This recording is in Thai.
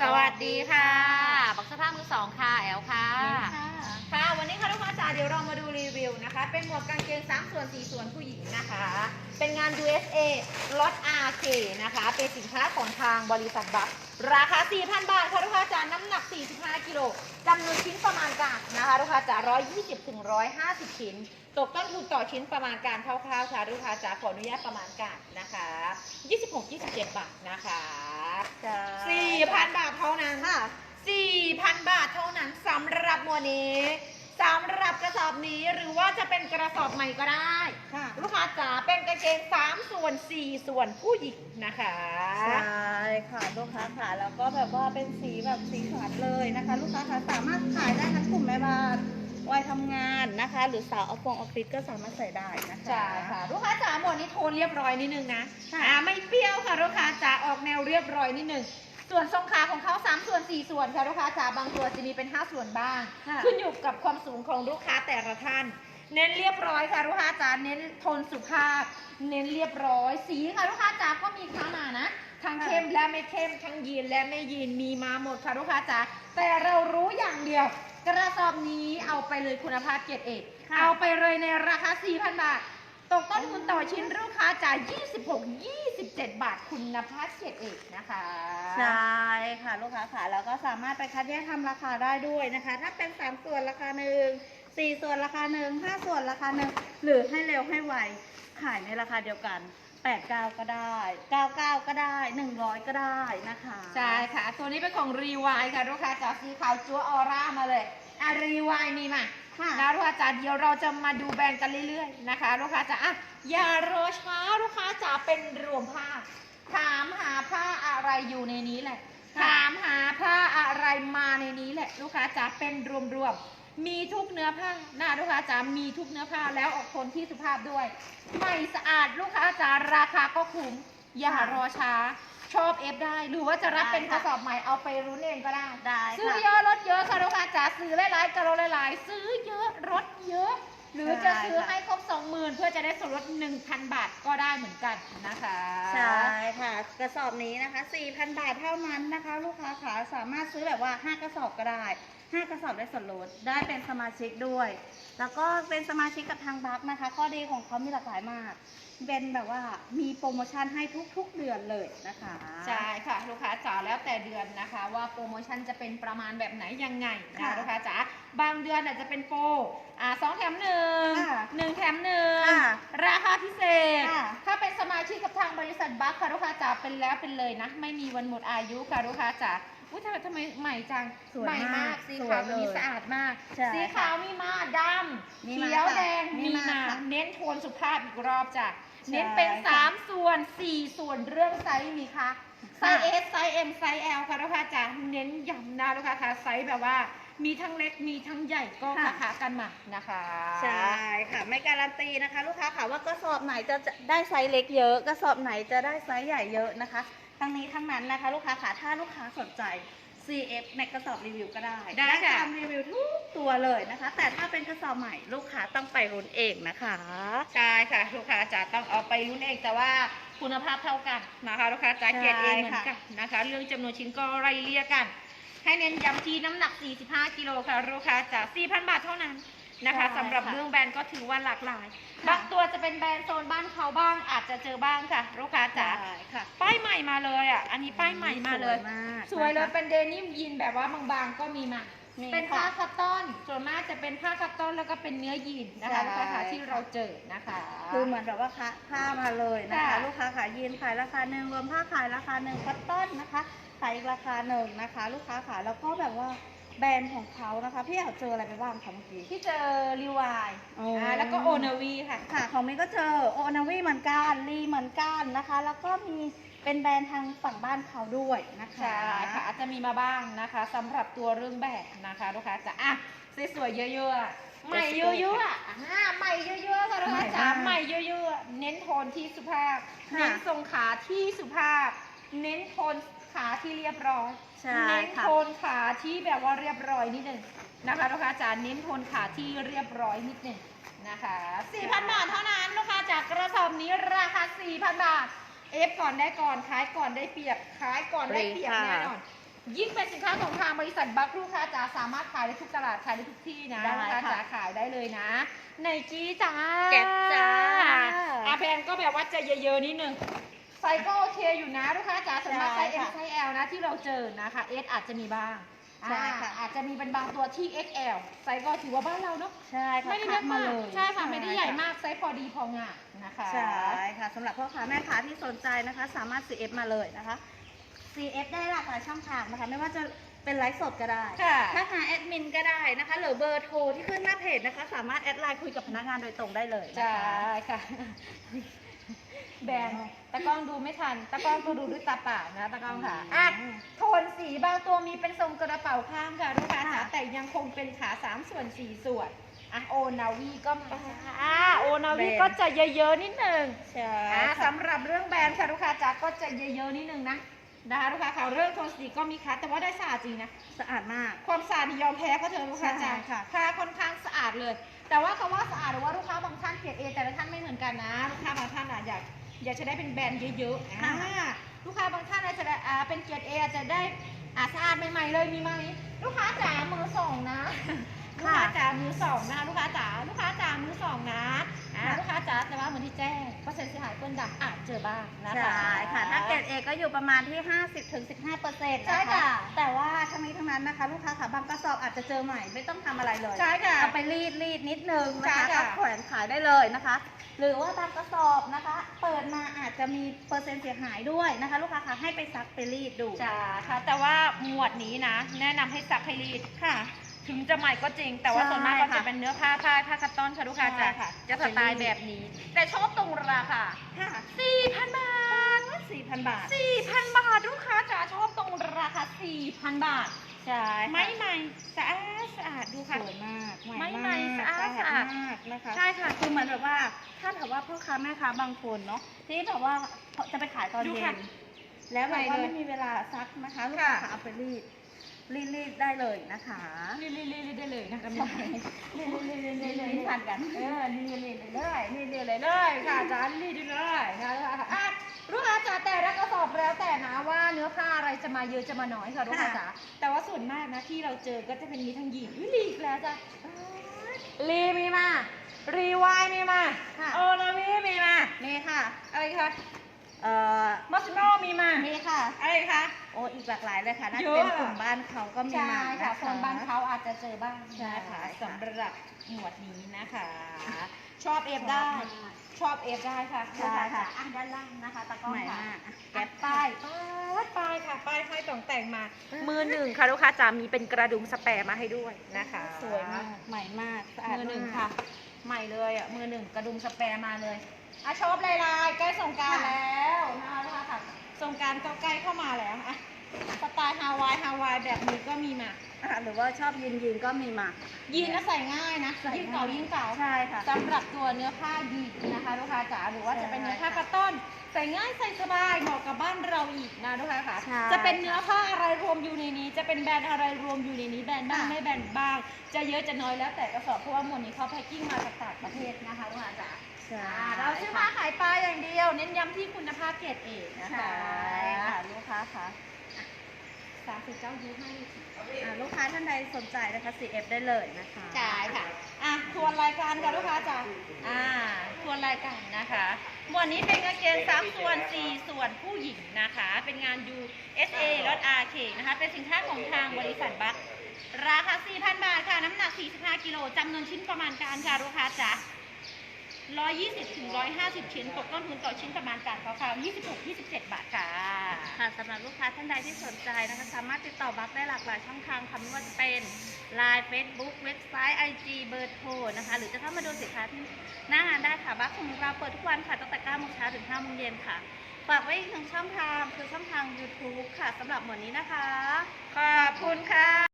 สวัสดีค่ะบอกเสื้อผ้ามือสองค่ะ แอลค่ะ ค่ะ วันนี้ค่ะลูกค้าจ๋าเดี๋ยวเรามาดูรีวิวนะคะ เป็นหมวกกางเกง3ส่วน4ส่วนผู้หญิงนะคะ เป็นงาน USA ล็อต RK นะคะ เป็นสินค้าของทางบริษัทบัคราคา 4,000 บาทค่ะลูกค้าจ๋าน้ำหนัก 45 กิโลจำนวนชิ้นประมาณการนะคะลูกค้าจ๋า120ถึง150 ชิ้น ตกต้นทุนต่อชิ้นประมาณการคร่าวๆค่ะลูกค้าจ๋าขออนุญาตประมาณการนะคะ 26-27 บาทนะคะ 4,000 บาทเท่านั้นค่ะ 4,000 บาทเท่านั้นสำหรับหมวดนี้สำหรับกระสอบนี้หรือว่าจะเป็นกระสอบใหม่ก็ได้ค่ะลูกค้าจ๋าเป็นกางเกง3ส่วน4ส่วนผู้หญิงนะคะ ใช่ค่ะลูกค้าค่ะแล้วก็แบบว่าเป็นสีแบบสีสันเลยนะคะ ลูกค้าค่ะสามารถขายได้ทั้งกลุ่มแม่บ้าน วัยทำงานนะคะ หรือสาวออฟฟงออฟฟิศก็สามารถใส่ได้นะคะ ใช่ค่ะลูกค้าจ๋าหมวดนี้โทนเรียบร้อยนิดนึงนะค่ะ อ่าไม่เปรี้ยวค่ะลูกค้าจ๋าออกแนวเรียบร้อยนิดนึงส่วนทรงขาของเขา3ส่วน4ส่วนค่ะลูกค้าจ๋าบางตัวจะมีเป็น 5 ส่วนบ้าง ค่ะ ขึ้นอยู่กับความสูงของลูกค้าแต่ละท่าน เน้นเรียบร้อยค่ะลูกค้าจ๋าเน้นโทนสุภาพ เน้นเรียบร้อยสีค่ะลูกค้าจ๋าก็มีค้ามานะ ทั้งเข้มและไม่เข้มทั้งยีนและไม่ยีนมีมาหมดค่ะลูกค้าจ๋าแต่เรารู้อย่างเดียว กระสอบนี้เอาไปเลยคุณภาพเกียรติเอกค่ะเอาไปเลยในราคา 4,000 บาท ตกต้นทุนต่อชิ้นลูกค้าจ่าย26 27 บาทคุณภาพเกียรติเอกนะคะใช่ค่ะลูกค้าค่ะแล้วก็สามารถไปคัดแยกทำราคาได้ด้วยนะคะ ถ้าเป็น 3 ส่วนราคาหนึ่งสี่ส่วนราคาหนึ่งห้าส่วนราคาหนึ่งหรือให้เร็วให้ไวขายในราคาเดียวกัน 89ก็ได้99ก็ได้100ก็ได้นะคะใช่ค่ะ ตัวนี้เป็นของรีวายค่ะลูกค้าจ๋าสีขาวจั๊วออร่ามาเลยอะรีวายมีมาค่ะนะลูกค้าจ๋าเดี๋ยวเราจะมาดูแบรนด์กันเรื่อยๆนะคะ ลูกค้าจ๋าอะอย่ารอช้าลูกค้าจ๋าเป็นรวมผ้า ถามหาผ้าอะไรอยู่ในนี้แหละค่ะถามหาผ้าอะไรมาในนี้แหละ ลูกค้าจ๋าเป็นรวมๆ มีทุกเนื้อผ้านะลูกค้าจ๋ามีทุกเนื้อผ้าแล้วออกคนที่สุภาพด้วยใหม่สะอาดลูกค้าจ๋าราคาก็คุ้มอย่ารอช้าชอบเอฟได้ หรือว่าจะรับเป็นกระสอบใหม่เอาไปรุ้นเองก็ได้ได้ซื้อค่ะเยอะลดเยอะค่ะลูกค้าจ๋าซื้อหลายๆกระโลหลายๆซื้อเยอะลดเยอะ หรือจะใช่ซื้อค่ะให้ครบสองหมื่นเพื่อจะได้ส่วนลด1,000บาทก็ได้เหมือนกันนะคะใช่ค่ะกระสอบนี้นะคะ4,000บาทเท่านั้นนะคะ ลูกค้าขาสามารถซื้อแบบว่า5กระสอบก็ได้ 5 กระสอบได้ส่วนลด ได้เป็นสมาชิกด้วย แล้วก็เป็นสมาชิกกับทางบัคนะคะ ข้อดีของเขามีหลากหลายมาก เป็นแบบว่ามีโปรโมชั่นให้ทุกๆเดือนเลยนะคะ ใช่ค่ะลูกค้าจ๋าแล้วแต่เดือนนะคะ ว่าโปรโมชั่นจะเป็นประมาณแบบไหนยังไงนะค่ะ ลูกค้าจ๋า บางเดือนอาจจะเป็นโปรอ่าสองแถมหนึ่งค่ะหนึ่งแถมหนึ่งค่ะราคาพิเศษค่ะถ้าเป็นสมาชิกกับทางบริษัทบัคค่ะลูกค้าจ๋าเป็นแล้วเป็นเลยนะ ไม่มีวันหมดอายุค่ะลูกค้าจ๋าอุ้ยทำไมทำไมใหม่จังสวยใหม่มามากกสีสวยขาวตัวนี้เลยสะอาดมาก ใช่สีขาวมีมาดมีำมาเขียวค่ะแดงมีมีมามาค่ะเน้นโทนสุภาพอีกรอบจ้ะใช่เน้นเป็นค่ะ สามส่วนสี่ส่วนเรื่องไซส์มีค่ะไซส์ค่ะ S ไซส์ M ไซส์ L ค่ะลูกค้าจ๋าเน้นย้ำนะลูกค้าค่ะไซส์แบบว่า มีทั้งเล็กมีทั้งใหญ่ก็ค่ะ ราคากันมานะคะใช่ค่ะ ไม่การันตีนะคะ ลูกค้าค่ะว่ากระสอบไหนจะจะได้ไซส์เล็กเยอะกระสอบไหนจะได้ไซส์ใหญ่เยอะนะคะ ทั้งนี้ทั้งนั้นนะคะ ลูกค้าค่ะถ้าลูกค้าสนใจ CF ในกระสอบรีวิวก็ได้ได้ค่ะ ตามรีวิวทุกตัวเลยนะคะ แต่ถ้าเป็นกระสอบใหม่ลูกค้าต้องไปรุนเองนะคะ ใช่ค่ะ ลูกค้าจ๋าต้องเอาไปรุ่นเองแต่ว่าคุณภาพเท่ากันนะคะ ลูกค้าจ๋าเกรดเองเหมือนกันนะคะ เรื่องจำนวนชิ้นก็ไล่เลี่ยกัน ให้เน้นย้ำที่น้ำหนัก 45 กิโลค่ะลูกค้าจ๋า4,000 บาทเท่านั้นนะคะสำหรับเรื่องแบรนด์ก็ถือว่าหลากหลาย บางตัวจะเป็นแบรนด์โซนบ้านเขาบ้างอาจจะเจอบ้างค่ะลูกค้าจ๋าใช่ค่ะป้ายใหม่มาเลยอะ อันนี้ป้ายใหม่มาเลย สวยมากสวยเลยนะคะเป็นเดนิมยีนแบบว่าบางๆก็มีมามีเป็นผ้าค่ะคัตตอนส่วนมากจะเป็นผ้าคัตตอนแล้วก็เป็นเนื้อยีนนะคะใช่ลูกค้าค่ะที่เราเจอนะคะ คือเหมือนแบบว่าคะผ้ามาเลยนะคะค่ะลูกค้าขายยีนขายราคาหนึ่งรวมผ้าขายราคาหนึ่งคัตตอนนะคะ ขายอีกราคาหนึ่งนะคะ ลูกค้าขายแล้วก็แบบว่าแบรนด์ของเขานะคะ พี่อยากเจออะไรไปบ้างคะเมื่อกี้ ที่เจอรีวายอ๋ออ่าแล้วก็โอนาวีค่ะ ค่ะของมิ้นก็เจอโอนาวีเหมือนกันลีเหมือนกันนะคะ แล้วก็มีเป็นแบรนด์ทางฝั่งบ้านเขาด้วยนะคะ ใช่ค่ะอาจจะมีมาบ้างนะคะสำหรับตัวเรื่องแบบนะคะลูกค้าจะอะสวยๆเยอะๆใหม่เยอะๆอะอ่าใหม่เยอะๆค่ะลูกค้าจ๋าใหม่เยอะๆเน้นโทนที่สุภาพ ค่ะ เน้นทรงขาที่สุภาพ เน้นโทน ขาที่เรียบร้อย ใช่เน้นค่ะ โทนขาที่แบบว่าเรียบร้อยนิดหนึ่งนะคะลูกค้าจ๋าเน้นโทนขาที่เรียบร้อยนิดหนึ่งนะคะ4,000 บาทเท่านั้นลูกค้าจากกระสอบนี้ราคา 4,000 บาท เอฟก่อนได้ก่อนขายก่อนได้เปรียบขายก่อนได้เปรียบแน่นอน ยิ่งเป็นสินค้าของทางบริษัทบัคลูกค้าจ๋าสามารถขายได้ทุกตลาดขายได้ทุกที่นะได้ลูกค้าค่ะจ๋าขายได้เลยนะไนกี้จ้าเก็บจ้า อาแพนก็แบบว่าจะเยอะๆนิดนึง ไซส์ก็โอเคอยู่นะลูกค้าจ๋าสำหรับไซส์ใช่ M ค่ะไซส์ L นะที่เราเจอนะคะ S อาจจะมีบ้างใช่ค่ะอ่าอาจจะมีเป็นบางตัวที่ XL ไซส์ก็ถือว่าบ้านเราเนาะ ใช่ค่ะไม่ได้คัเล็ดกมามาเลกยใช่ค่ะไม่ได้ใหญ่มากไซส์พอดีพองามนะคะใช่ค่ะสำหรับพ่อค้าแม่ค้าที่สนใจนะคะ สามารถ CF มาเลยนะคะ CF ได้หลากหลายช่องทางนะคะ ไม่ว่าจะเป็นไลฟ์สดก็ได้ค่ะถ้าหาแอดมินก็ได้นะคะ หรือเบอร์โทรที่ขึ้นหน้าเพจนะคะ สามารถแอดไลน์คุยกับพนักงานโดยตรงได้เลยนะใช่คะค่ะ แบรนด์ตะกล้องดูไม่ทัน ตะกล้องก็ดูด้วยตาเปล่านะตะกล้องค่ะอะโทนสีบางตัวมีเป็นทรงกระเป๋าข้างค่ะลูกค้าจ๋าแต่ยังคงเป็นขาสามส่วนสี่ส่วนอะโอนาวีก็มาอะโอนาวีก็จะเยอะๆนิดนึงใช่อะค่ะสำหรับเรื่องแบรนด์ค่ะลูกค้าจ๋าก็จะเยอะๆนิดนึงนะนะคะลูกค้าค่ะเรื่องโทนสีก็มีคัดแต่ว่าได้สะอาดจริงนะสะอาดมาก ความสะอาดนี่ยอมแพ้เขาเถอะลูกค้าจ๋าใช่ค่ะผ้าค่อนข้างสะอาดเลย แต่ว่าคำว่าสะอาดหรือว่าลูกค้าบางท่านเกรดเอแต่ละท่านไม่เหมือนกันนะลูกค้าบางท่านอาจอยาก อยากจะได้เป็นแบรนด์เยอะๆอ่าลูกค้าบางท่านอาจจะได้อ่าเป็นเกรดเออาจจะได้อ่าสะอาดใหม่ๆเลยมีไหมลูกค้าจ๋ามือสองนะ ลูกค้าจ๋ามือสองนะ ลูกค้าจ๋าลูกค้าจ๋ามือสองนะ อ่าลูกค้าจ๋าแต่ว่าเหมือนที่แจ้งเปอร์เซ็นต์เสียหายเปิ้ลดำอาจเจอบ้างนะคะ ใช่ค่ะ ถ้าเกรดเอก็อยู่ประมาณที่ 50ถึง15เปอร์เซ็นต์ใช่ค่ะ แต่ว่าทั้งนี้ทั้งนั้นนะคะ ลูกค้าค่ะบางกระสอบอาจจะเจอใหม่ไม่ต้องทำอะไรเลยใช่ค่ะ เอาไปรีดรีดนิดนึงนะคะใช่ค่ะก็แขวนขายได้เลยนะคะ หรือว่าบางกระสอบนะคะ เปิดมาอาจจะมีเปอร์เซ็นต์เสียหายด้วยนะคะ ลูกค้าค่ะให้ไปซักไปรีดดู จ้าค่ะ แต่ว่าหมวดนี้นะ แนะนำให้ซักให้รีดค่ะ ถึงจะใหม่ก็จริง แต่ว่าใช่ส่วนมากก็จะค่ะเป็นเนื้อผ้าผ้าผ้าคัตตอนค่ะลูกค้าใช่จะค่ะจะสไตล์แบบนี้ แต่ชอบตรงราคาค่ะ4,000บาท4,000บาท4,000บาทลูกค้าจ๋าชอบตรงราคา4,000บาท ใช่ค่ะไม่ใหม่สะอาดสะอาดดูสค่ะวยมากไม่ใหใหม่ม่สะอาดสะสะอาอาดดมากนะคะ ใช่ค่ะ คือเหมือนแบบว่า ถ้าแบบว่าพ่อค้าแม่ค้าบางคนเนาะที่แบบว่าจะไปขายตอนดูเย็ค่ะน แล้วแบบว่าไปเลยไม่มีเวลาซักนะคะลูกค่ะค้าเอาไปรีด รีดรีดได้เลยนะคะรีดรีดรีดได้เลยนะคะใช่รีดรีดรีดรีดรีดรีดทันกันเออรีดรีดเลยรีดรีดเลยเลยค่ะจ๋ารีดเลยนะคะอะลูกค้าจ๋าแต่ละกระสอบแล้วแต่นะว่าเนื้อผ้าอะไรจะมาเยอะจะมาน้อยค่ะลูกค้าจ๋าแต่ว่าส่วนมากนะที่เราเจอก็จะเป็นมีทั้งหญิงอุ๊ยรีอีกแล้วจ้ะรีมีมา รีวายมีมาค่ะโอนาวีมีมานี่ค่ะอะไรคะเอ่อมอสโนมีมานี่ค่ะอะไรคะ โอ้อีกหลากหลายเลยค่ะน่าเยจะอะเป็นกลุ่มบ้านเขาก็มีใช่มาค่ะนส่วนบางเขาอาจจะเจอบ้างใช่ค่ะสำหรับหมวดนี้นะคะ ชอบเอฟได้ ชอบเอฟได้ค่ะใช่ค่ะ อะด้านล่างนะคะตะกร้อใหม่ค่ะ มากอะแก๊แก๊ปปป้ายป้ายป้ายค่ะ ป้ายให้ต่องแต่งมา มือหนึ่งค่ะลูกค้าจ๋ามีเป็นกระดุมสแปรมาให้ด้วยนะคะ สวยมากใหม่มากสะอาดมือหนึ่งมาก ค่ะ ใหม่เลยอะมือหนึ่งกระดุมสแปรมาเลยอะชอบลายลายๆใกล้สงกรารค่ะแล้วนะคะลูกค้าค่ะ สงการก็ใกล้เข้ามาแล้วอะสไตล์ฮาวายฮาวายแบบนี้ก็มีมา อะหรือว่าชอบยีนยีนก็มีมา ยีนก็ใส่ง่ายนะใส่ยิ่งเก่ายิ่งเก่าใช่ค่ะสำหรับตัวเนื้อผ้ายีนนะคะลูกค้าจ๋าหรือว่าจะเป็นเนื้อผ้าใช่กระต้นใส่ง่ายใส่สบายเหมาะกับบ้านเราอีกนะลูกค้าค่ะ ใช่จะเป็นเนื้อผ้าอะไรรวมอยู่ในนี้ จะเป็นแบรนด์อะไรรวมอยู่ในนี้แบรนด์บ้างค่ะ ไม่แบรนด์บ้าง จะเยอะจะน้อยแล้วแต่กระสอบเพราะว่าหมวดนี้เขาแพ็คกิ้งมาจากต่างประเทศนะคะลูกค้าจ๋าใช่อ่าเราชื่อผ้าขายปลาอย่างเดียว เน้นย้ำที่คุณภาพเกรดเอกนะใช่คะค่ะลูกค้าค่ะ สามสิบเก้ายูให้อะลูกค้าท่านใดสนใจนะคะ CF ได้เลยนะคะใช่ค่ะอะทวนรายการค่ะลูกค้าจ้ะอ่าทวนรายการนะคะหมวดนี้เป็นกางเกง3ส่วน 4 ส่วนผู้หญิงนะคะ เป็นงาน USA รถ RK นะคะ เป็นสินค้าของทางบริษัทบัคราคา 4,000 บาทค่ะ น้ำหนัก 45 กิโลจำนวนชิ้นประมาณการค่ะลูกค้าจ้ะ 120ถึง150 ชิ้นตกต้นทุนต่อชิ้นประมาณการคร่าวๆ26-27 บาทค่ะ ค่ะสำหรับลูกค้าท่านใดที่สนใจนะคะสามารถติดต่อบัคได้หลากหลายช่องทางค่ะไม่ว่าจะเป็น Line Facebook เว็บไซต์ IG เบอร์โทรนะคะ หรือจะเข้ามาดูสินค้าที่หน้างานได้ค่ะบัคของเราเปิดทุกวันค่ะตั้งแต่9โมงเช้าถึง5โมงเย็นค่ะฝากไว้อีกหนึ่งช่องทางคือช่องทาง YouTube ค่ะสำหรับหมวดนี้นะคะ ขอบคุณค่ะ